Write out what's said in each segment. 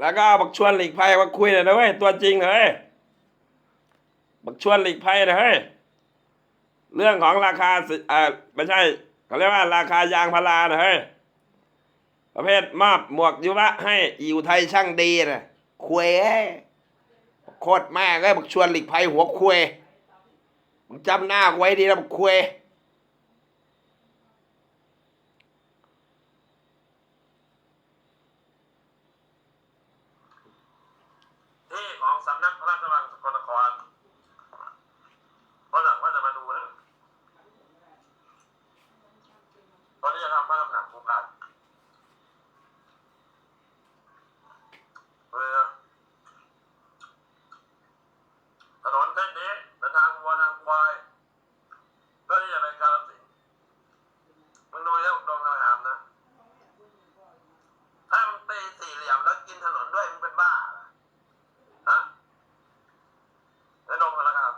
แล้วก็บักชวนหลีกภัยมาคุยหน่อยนะเว้ยตัวจริงเฮ้ยบักชวนหลีกภัยนะเฮ้ยเรื่องของราคาอ่าไม่ใช่เขาเรียกว่า ราคายางพารานะเฮ้ยประเภทมอบหมวกยุระให้อีอุทัยช่างดีนะคุยเอ้โคตรแม่งเอ้บักชวนหลีกภัยหัวคุยมึงจำหน้าไว้ดีนะบักคุย ที่ของสำนักพระราชวังสกลนครเพราะหลังว่าจะมาดูนะตอนนี้จะทำพระตำหนักภูพานเออถนนเส้นนี้เป็นทางวัวทางควายเพื่อที่จะไปกาลสินธุ์มึงดูแล้วดงทางหามนะ ถ้ามึงตีสี่เหลี่ยมแล้วกินถนน ด้วยมึงเป็นบ้าเหรอ ฮะแล้วลงมาแล้วครับ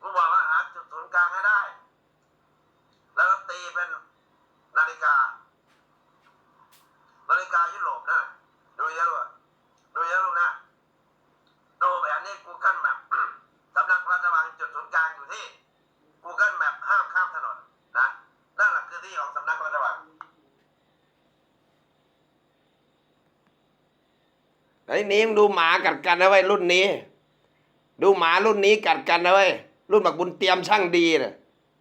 กูบอกว่าหาจุดศูนย์กลางให้ได้ แล้วก็ตีเป็นนาฬิกา นาฬิกายุโรปนะ ดูเยอะลูกอะดูเยอะลูกนะ ดูแบบนี้ Google Map สำนักพระราชวังจุดศูนย์กลางอยู่ที่ Google Map ห้ามข้ามถนนนะ นั่นแหละคือที่ของสำนักพระราชวัง ไอ้ยนี้มึงดูหมากัดกันนะเว้ยรุ่นนี้ ดูหมารุ่นนี้กัดกันนะเว้ยรุ่นบักบุญเตรียมช่างดีนะ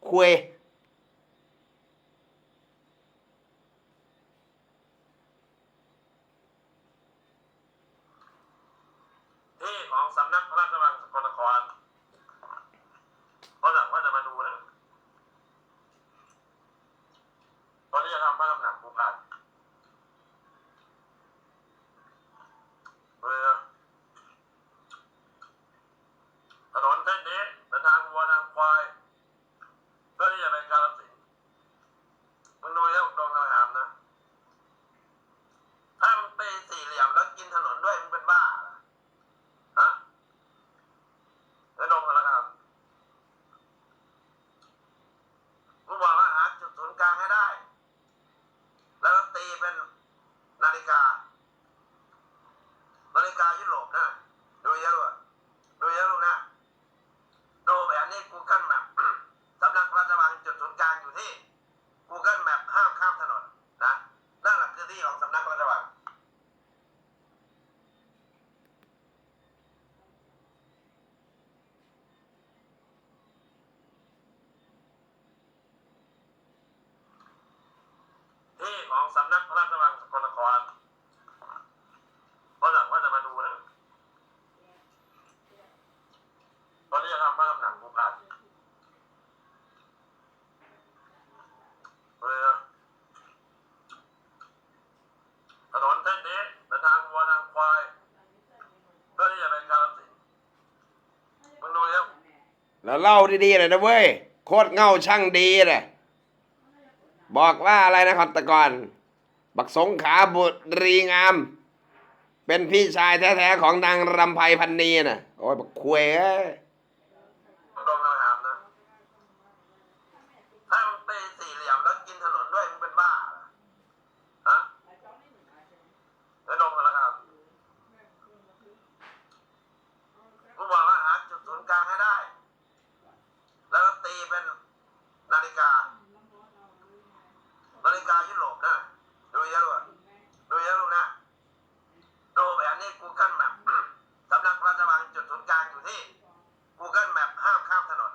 คุย ที่ของสำนักพระราชวังสกลนครเพราะหลังว่าจะมาดูนะตอนนี้จะทำพระตำหนักภูพานเออถนนเส้นนี้เป็นทางวัวทางควายเพื่อที่จะไปกาลสินธุ์มึงดูแล้วดงทางหามนะ ถ้ามึงตีสี่เหลี่ยมแล้วกินถนนด้วยมึงเป็นบ้าเหรอ ฮะแล้วลงมาแล้วครับกูบอกว่าหาจุดศูนย์กลางให้ได้ แล้วก็ตีเป็นนาฬิกา นาฬิ กายุโรปนะ ดูเยอะลูกอะดูเยอะลูกนะ ดูแบบนี้ Google Map สำนักพระราชวังจุดศูนย์กลางอยู่ที่ Google Map ห้ามข้ามถนนนะ นั่นแหละคือที่ของสำนักพระราชวัง ที่ของสำนักพระราชวังสกลนครเพราะหลังว่าจะมาดูนะตอนนี้จะทำ พระตำหนักภูพานเออถนนเส้นนี้เป็นทางวัวทางควายเพื่อที่จะไปกาลสินธุ์มึงดูแล้วแล้วเล่าดีๆหน่อยนะเว้ย โคตรเง่าช่างดีนะบอกว่าอะไรนะครับแต่ก่อน บักสงขาบุตรีงาม เป็นพี่ชายแท้ๆของนางรำไพพันนีน่ะโอ้ยบักคุยเอ้ย ลงทางหามนะ ถ้ามึงตีสี่เหลี่ยมแล้วกินถนนด้วยมึงเป็นบ้าเหรอฮะแล้วลงมาแล้วครับกูบอกว่าหาจุดศูนย์กลางให้ได้ แล้วก็ตี เป็นนาฬิกา นาฬิกายุโรปนะดูเยอะลูกดูเยอะลูกนะดูแบบนี้กูเกิลแมปสำนักพระราชวังจุดศูนย์กลางอยู่ที่กูเกิลแมปห้ามข้ามถนน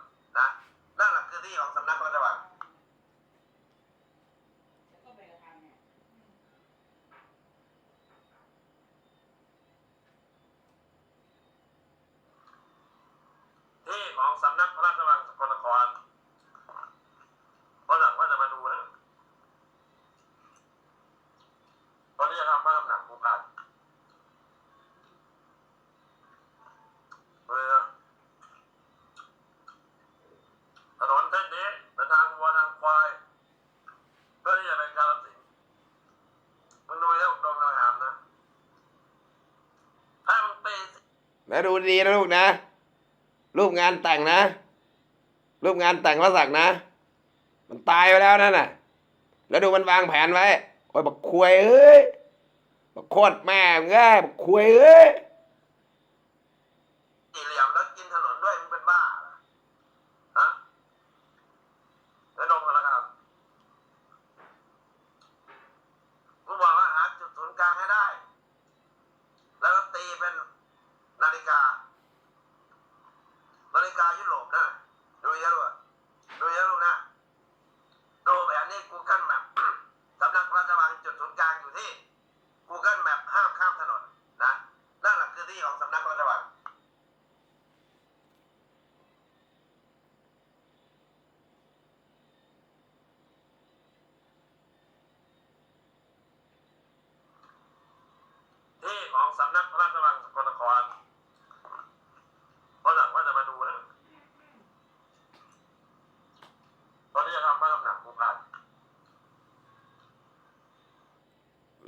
แล้วดูดีนะลูกนะ รูปงานแต่งนะ รูปงานแต่งพระศักนะ มันตายไปแล้วนั่นน่ะ แล้วดูมันวางแผนไว้โอ้ยบักควยเอ้ยบักโคตรแม่งเอ้ยบักควยเอ้ยสี่เหลี่ยมแล้ว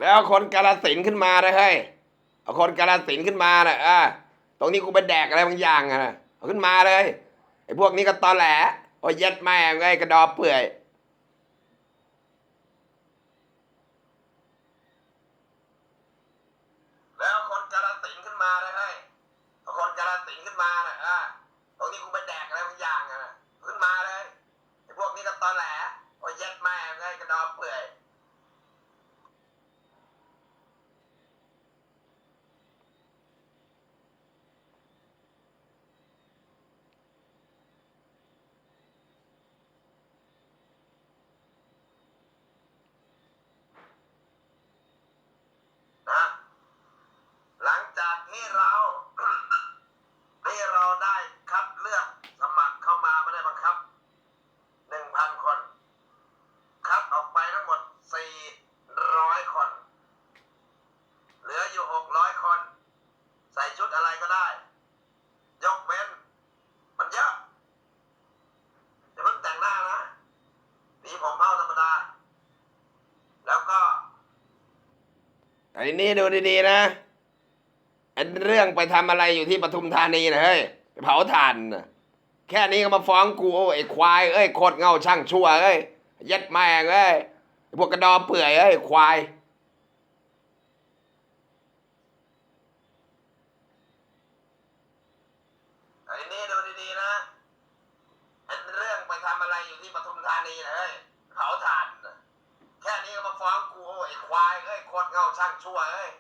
แล้วคนกาลสินขึ้นมานะเฮ้ยเอาคนกาลสินขึ้นมานะอ่าตรงนี้กูไปแดกอะไรบางอย่างอะนะเอาขึ้นมาเลยไอ้พวกนี้ก็ตอแหลโอ้ยยัดแม่งไอ้กระดอเปื่อย อันนี้ดูดีๆนะอัเรื่องไปทำอะไรอยู่ที่ปทุมธานีนะเฮ้ยเผาถ่านแค่นี้ก็มาฟ้องกูโอ้ไอ้ควายเอ้ยโคตรเงาช่างชั่วเอ้ยยัดแมงเอ้ยพวกกระดอเปื่อยเอ้ยควายไอ้นี่ดูดีๆนะ 出来。